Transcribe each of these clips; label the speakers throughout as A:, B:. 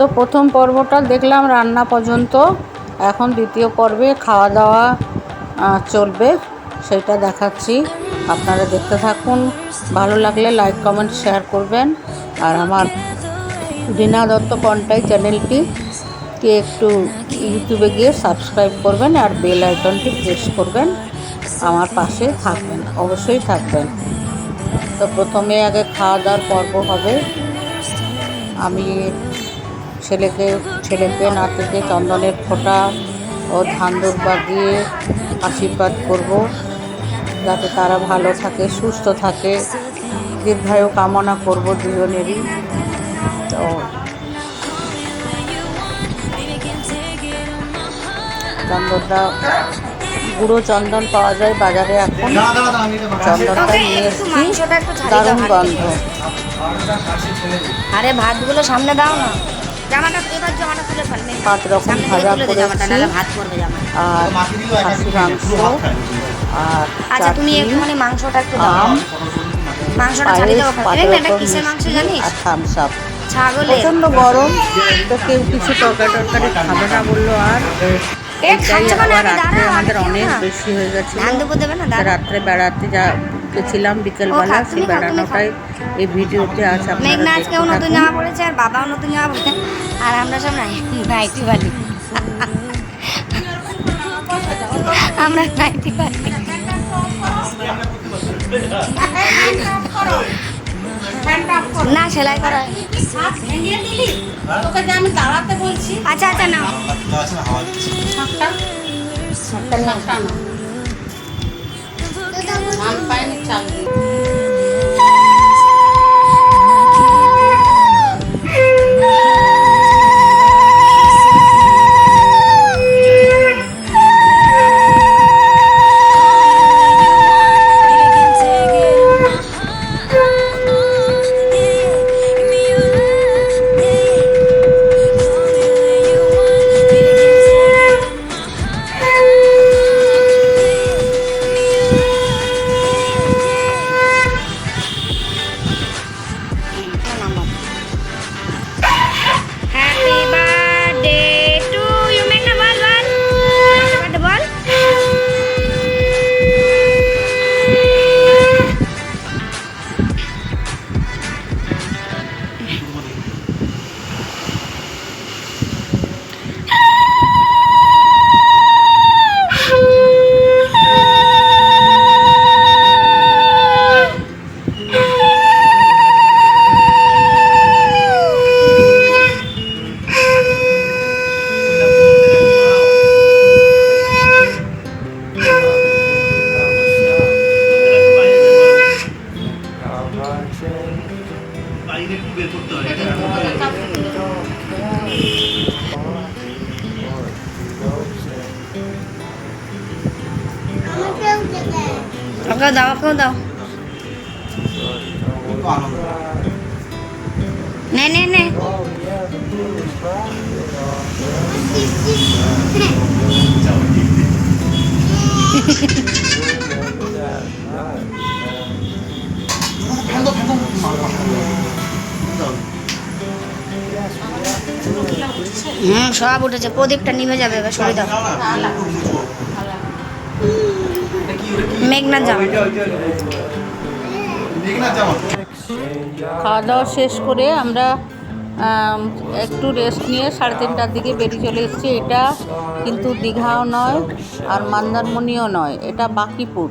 A: তো প্রথম পর্বটা দেখলাম রান্না পর্যন্ত। এখন দ্বিতীয় পর্বে খাওয়া দাওয়া চলবে, সেটা দেখাচ্ছি। আপনারা দেখতে থাকুন। ভালো লাগলে লাইক, কমেন্ট, শেয়ার করবেন। আর আমার দীনা দত্ত কন্টাই চ্যানেলটি কে একটু ইউটিউবে গিয়ে সাবস্ক্রাইব করবেন আর বেল আইকনটি প্রেস করবেন। আমার পাশে থাকবেন, অবশ্যই থাকবেন। তো প্রথমে আগে খাওয়া দাওয়ার পর্ব হবে। আমি ছেলেকে ছেলেকে নাতিকে চন্দনের ফোঁটা ও ধান দুর্বা দিয়ে আশীর্বাদ করব যাতে তারা ভালো থাকে সুস্থ থাকে। দীর্ঘায়ু কামনা করব দুজনেরই। তো চন্দনটা গুঁড়ো চন্দন পাওয়া যায় বাজারে এখন। চন্দনটা নিয়ে
B: একটু
A: এসেছি।
B: মাংসটা একটু ছাড়িয়ে দাও
A: দারুণ গন্ধ।
B: আরে ভাতগুলো সামনে দাও না। জামাটা এবার জামাটা তুলে ফেল
A: পাঁচ রকম ভাজা
B: তুলে দে জামাটা
A: করেছি।
B: নাহলে ভাত পড়বে জামা।
A: আর খাসি মাংস আর
B: আচ্ছা তুমি একটুখানি মাংসটা একটু দাও। মাংসটা ছাড়িয়ে
A: পায়েস
B: দাও
A: পাঁচ
B: মেঘনা, এটা
A: রকম
B: কিসের মাংস জানিস?
A: আর থামস আপ প্রচণ্ড গরম তো কেউ কিছু তরকারি টরকারি খাবে না বলল আর। রাত্রে আমাদের অনেক বেশি হয়ে তো রাত্রে বেড়াতে যা গেছিলাম বিকেলবেলা সেই বেড়ানোটাই এই ভিডিওতে আছে আপনারা
B: মেঘনা আজকেও নতুন জামা পড়েছে আর বাবাও নতুন জামা পড়েছে আর আমরা সব নাই নাইটি বালি আমরা নাইটি বালি না সেলাই করা আচ্ছা আচ্ছা না Ang painit siya. নে নে নে। হুম সব উঠেছে। প্রদীপটা নিভে যাবে এবার সরে দাও। মেঘনা যাও
A: খাওয়া দাওয়া শেষ করে আমরা একটু রেস্ট নিয়ে সাড়ে তিনটার দিকে বেরিয়ে চলে এসেছি। এটা কিন্তু দীঘাও নয় আর মন্দারমণিও নয় এটা বাকিপুর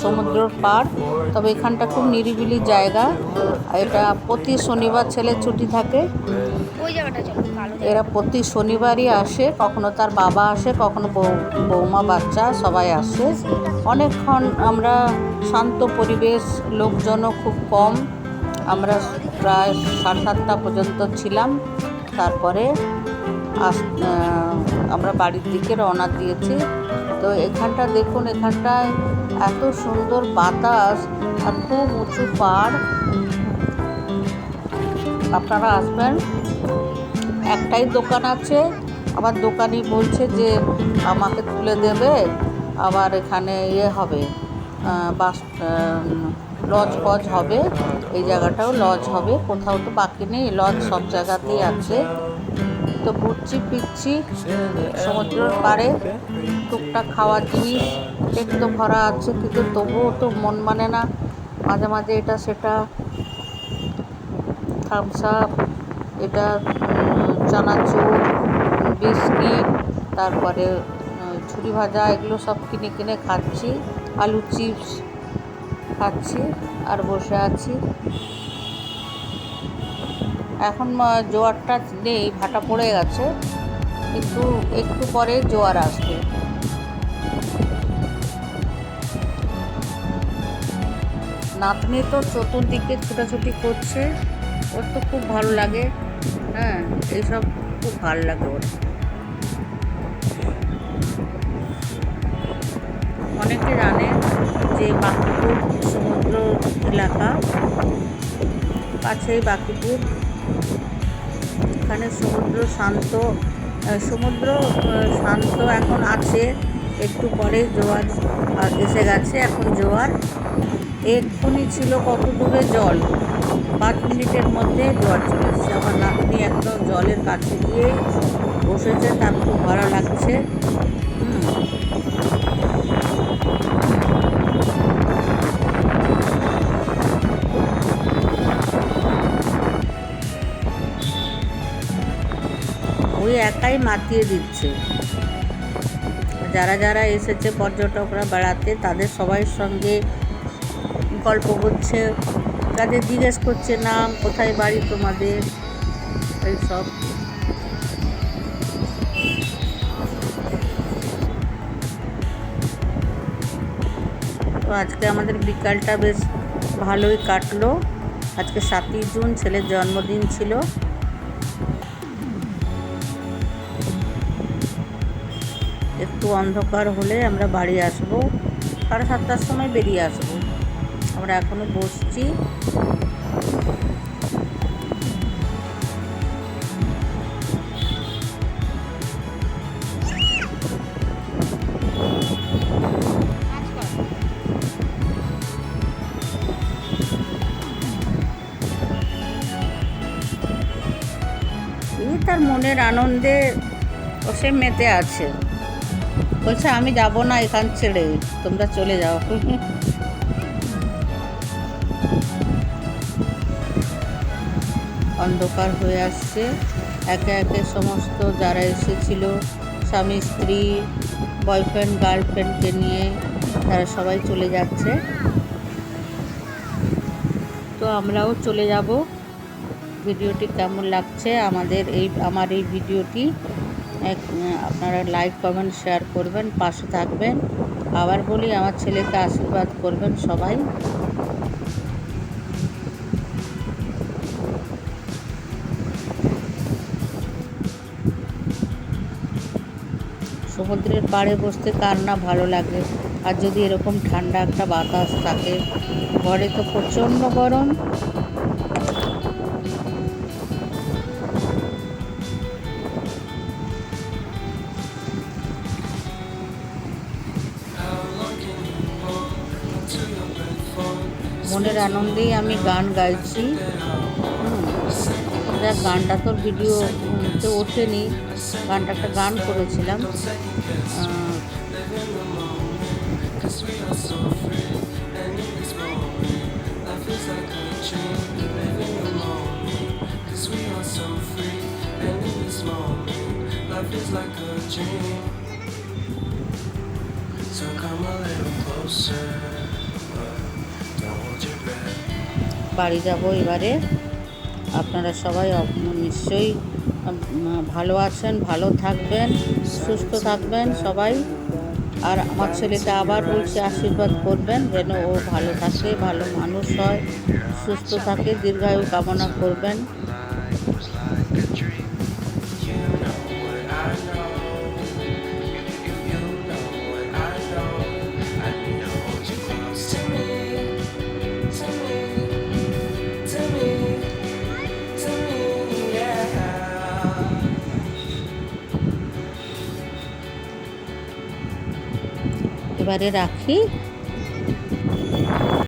A: সমুদ্রর পার তবে এখানটা খুব নিরিবিলি জায়গা। এটা প্রতি শনিবার ছেলের ছুটি থাকে। এরা প্রতি শনিবারই আসে কখনো তার বাবা আসে কখনো বউ বৌমা বাচ্চা সবাই আসে। অনেকক্ষণ আমরা শান্ত পরিবেশ লোকজনও খুব কম। আমরা প্রায় সাড়ে সাতটা পর্যন্ত ছিলাম। তারপরে আস আমরা বাড়ির দিকে রওনা দিয়েছি। তো এখানটা দেখুন, এখানটায় এত সুন্দর বাতাস আর খুব উঁচু পাড় আপনারা আসবেন। একটাই দোকান আছে। আবার দোকানি বলছে যে আমাকে তুলে দেবে। আবার এখানে ইয়ে হবে বাস লজ ফজ হবে, এই জায়গাটাও লজ হবে, কোথাও তো বাকি নেই, লজ সব জায়গাতেই আছে। তো ঘুরছি, ফিরছি, সমুদ্রের পাড়ে, টুকটাক খাওয়ার জিনিস, পেট তো ভরা আছে, কিন্তু তবুও তো মন মানে না। মাঝে মাঝে এটা, সেটা থামস আপ এটা চানাচুর, বিস্কিট, তারপরে ছুরি ভাজা, এগুলো সব কিনে কিনে খাচ্ছি। আলু চিপস খাচ্ছি আর বসে আছি। এখন জোয়ারটা নেই, ভাটা পড়ে গেছে। কিন্তু একটু পরে জোয়ার আসবে। নাতনি তো চতুর্দিকে ছোটাছুটি করছে, ওর তো খুব ভালো লাগে। হ্যাঁ এইসব খুব ভালো লাগে ওর। অনেকে জানে বাঁকুপুর সমুদ্র এলাকা কাছেই বাঁকুপুর। এখানে সমুদ্র শান্ত সমুদ্র শান্ত এখন আছে, একটু পরে জোয়ার এসে গেছে এখন জোয়ার। এক্ষুনি ছিল কত দূরে জল? পাঁচ মিনিটের মধ্যে জোয়ার চলে এসেছে। আমার নাতনি একদম জলের কাছে গিয়ে বসেছে, তার খুব ভালো লাগছে। হুম। ওই একাই মাতিয়ে দিচ্ছে। যারা যারা এসেছে পর্যটকরা বেড়াতে, তাদের সবাই সঙ্গে গল্প করছে, তাদের জিজ্ঞেস করছে, নাম, কোথায় বাড়ি তোমাদের? এইসব তো আজকে আমাদের বিকালটা বেশ ভালোই কাটলো। আজকে সাতই জুন, ছেলের জন্মদিন ছিল। অন্ধকার হলে আমরা বাড়ি আসব। সাড়ে সাতটার সময় বেরিয়ে আসব। আমরা এখনও বসছি। তার মনের আনন্দে সে মেতে আছে। বলছে, আমি যাব না এখান ছেড়ে, তোমরা চলে যাও। অন্ধকার হয়ে আসছে। একে একে সমস্ত যারা এসেছিল, স্বামী, স্ত্রী বয়ফ্রেন্ড গার্লফ্রেন্ডকে নিয়ে তারা সবাই চলে যাচ্ছে। তো আমরাও চলে যাব। ভিডিওটি কেমন লাগছে? আমাদের এই, আমার এই ভিডিওটি এক- আপনারা লাইক, কমেন্ট, শেয়ার করবেন, পাশে থাকবেন। আবার বলি, আমার ছেলেকে আশীর্বাদ করবেন সবাই। সমুদ্রের পাড়ে বসতে কার না ভালো লাগে? আর যদি এরকম ঠান্ডা একটা বাতাস থাকে, ঘরে তো প্রচণ্ড গরম। মনের আনন্দেই আমি গান গাইছি যাক গানটা তোর ভিডিও তো ওঠেনি গানটা একটা গান করেছিলাম.
C: So come a little closer.
A: বাড়ি যাব এবারে। আপনারা সবাই নিশ্চয়ই ভালো আছেন, ভালো থাকবেন, সুস্থ থাকবেন সবাই। আর আমার ছেলেকে আবার বলছি আশীর্বাদ করবেন যেন ও ভালো থাকে, ভালো মানুষ হয়, সুস্থ থাকে, দীর্ঘায়ু কামনা করবেন। এবারে রাখি।